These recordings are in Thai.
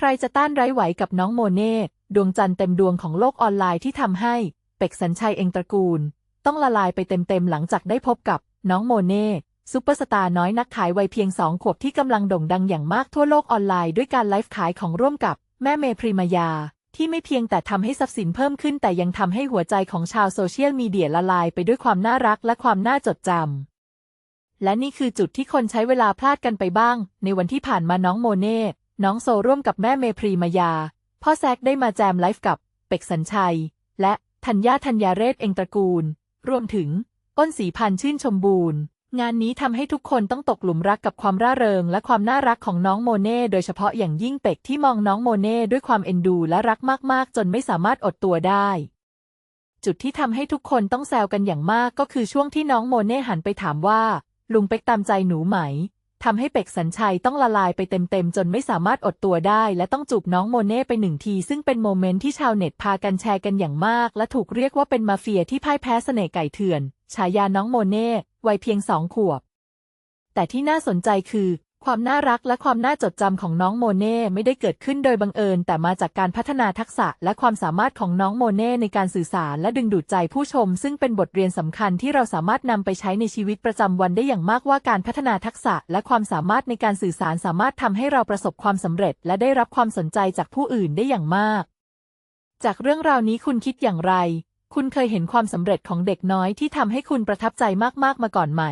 ใครจะต้านไร้ไหวกับน้องโมเน่ดวงจันทร์เต็มดวงของโลกออนไลน์ที่ทำให้ เป็กสัญชัยเองตระกูล ต้องละลายไปเต็มๆหลังจากได้พบกับน้องโมเน่ซุปเปอร์สตาร์น้อยนักขายวัยเพียงสองขวบที่กำลังโด่งดังอย่างมากทั่วโลกออนไลน์ด้วยการไลฟ์ขายของร่วมกับแม่เมพริมายา ที่ไม่เพียงแต่ทำให้ทรัพย์สินเพิ่มขึ้นแต่ยังทำให้หัวใจของชาวโซเชียลมีเดียละลายไปด้วยความน่ารักและความน่าจดจำและนี่คือจุดที่คนใช้เวลาพลาดกันไปบ้าง ในวันที่ผ่านมาน้องโมเน่ น้องโซร่วมกับแม่เมพรีมายา พ่อแซกได้มาแจมไลฟ์กับเป็กสัญชัย และธัญญาธัญญาเรศเองตระกูล รวมถึงอ้นสีพันธ์ชื่นชมบูรณ์ งานนี้ทำให้ทุกคนต้องตกหลุมรักกับความร่าเริง และความน่ารักของน้องโมเน่โดยเฉพาะอย่างยิ่งเป็กที่มองน้องโมเน่ด้วยความเอ็นดูและรักมากๆ จนไม่สามารถอดตัวได้จุดที่ทำให้ทุกคนต้องแซวกันอย่างมากก็คือช่วงที่น้องโมเน่หันไปถามว่า ลุงเป็กตามใจหนูไหม ทำให้เป็กสัญชัยต้องละลายไปเต็มๆ จนไม่สามารถอดตัวได้ และต้องจูบน้องโมเน่ไปหนึ่งที ซึ่งเป็นโมเมนต์ที่ชาวเน็ตพากันแชร์กันอย่างมาก และถูกเรียกว่าเป็นมาเฟียที่พ่ายแพ้เสน่ห์ไก่เถื่อน ฉายาน้องโมเน่วัยเพียงสองขวบ แต่ที่น่าสนใจคือ ความน่ารักและความน่าจดจำของน้องโมเน่ไม่ได้เกิดขึ้นโดยบังเอิญ แต่มาจากการพัฒนาทักษะและความสามารถของน้องโมเน่ในการสื่อสารและดึงดูดใจผู้ชม ซึ่งเป็นบทเรียนสำคัญที่เราสามารถนำไปใช้ในชีวิตประจำวันได้อย่างมากว่าการพัฒนาทักษะและความสามารถในการสื่อสารสามารถทำให้เราประสบความสำเร็จ และได้รับความสนใจจากผู้อื่นได้อย่างมาก จากเรื่องราวนี้คุณคิดอย่างไร คุณเคยเห็นความสำเร็จของเด็กน้อยที่ทำให้คุณประทับใจมากๆมาก่อนไหม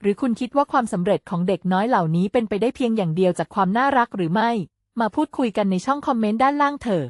หรือคุณคิดว่าความสำเร็จของเด็กน้อยเหล่านี้เป็นไปได้เพียงอย่างเดียวจากความน่ารักหรือไม่ มาพูดคุยกันในช่องคอมเมนต์ด้านล่างเถอะ